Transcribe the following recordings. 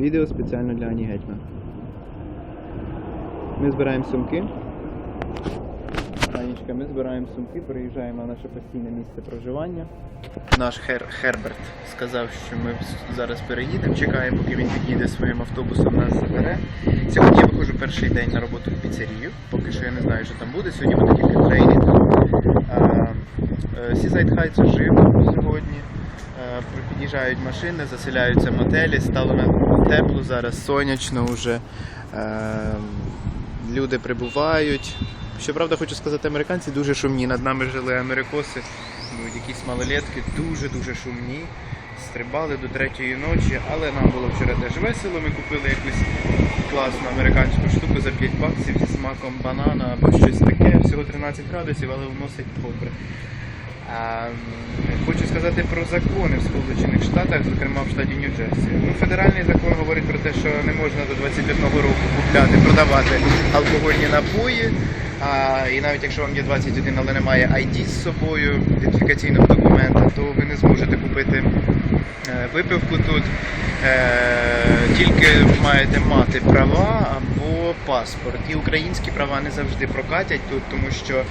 Відео спеціально для Ані Гетьман. Ми збираємо сумки. Анічка, ми збираємо сумки, переїжджаємо на наше постійне місце проживання. Наш Хер Херберт сказав, що ми зараз переїдемо, чекаємо, поки він під'їде своїм автобусом, нас забере. Сьогодні я виходжу перший день на роботу в піцерію. Поки що я не знаю, що там буде. Сьогодні буде тільки тренінг. Сізайд Хайтс ожив сьогодні. Е, Під'їжджають машини, заселяються мотелі, стало на тепло, зараз сонячно вже. Е, Люди прибувають. Щоправда, хочу сказати, американці дуже шумні. Над нами жили америкоси, якісь малолетки, дуже-дуже шумні. Стрибали до третьої ночі, але нам було вчора теж весело. Ми купили якусь класну американську штуку за 5 баксів зі смаком банана або щось таке. Всього 13 градусів, але вносить добре. Сказати про закони в Сполучених Штатах, зокрема в штаті Нью-Джерсі. Ну, федеральний закон говорить про те, що не можна до 21 року купляти, продавати алкогольні напої. А, і навіть якщо вам є 21, але немає ID з собою, ідентифікаційного документа, то ви не зможете купити е, випивку тут. Е, тільки маєте мати права або паспорт. І українські права не завжди прокатять тут, тому що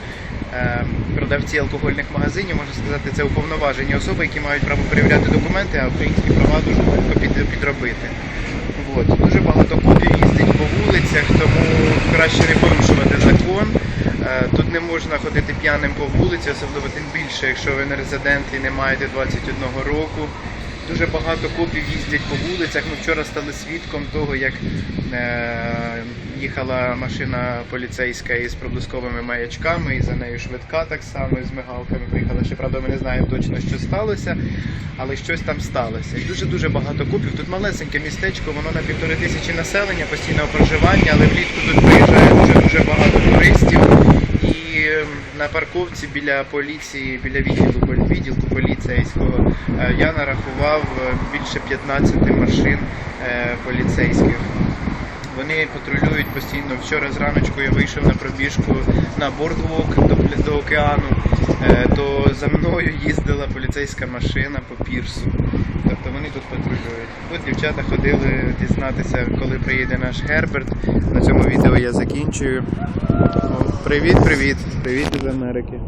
е, продавці алкогольних магазинів, можна сказати, це уповноважені особи, які мають право перевіряти документи, а українські права дуже легко під, підробити. От. Дуже багато копів їздить по вулицях, тому краще не порушувати закон. Е, Тут не можна ходити п'яним по вулиці, особливо тим більше, якщо ви не резидент і не маєте 21 року. Дуже багато копів їздять по вулицях. Ми вчора стали свідком того, як е, їхала машина поліцейська із проблисковими маячками, і за нею швидка так само з мигалками приїхала. Щоправда, ми не знаємо точно, що сталося, але щось там сталося. Дуже дуже багато копів. Тут малесеньке містечко, воно на півтори тисячі населення, постійного проживання, але влітку тут приїжджає дуже дуже багато туристів. І ем, на парковці біля поліції, біля відділу, відділку поліцейського е, я нарахував е, більше 15 машин е, поліцейських. Вони патрулюють постійно. Вчора зраночку я вийшов на пробіжку на бордвок до, до океану, то за мною їздила поліцейська машина по пірсу. Тобто вони тут патрулюють. От дівчата ходили дізнатися, коли приїде наш Герберт. На цьому відео я закінчую. Привіт, привіт. Привіт із Америки.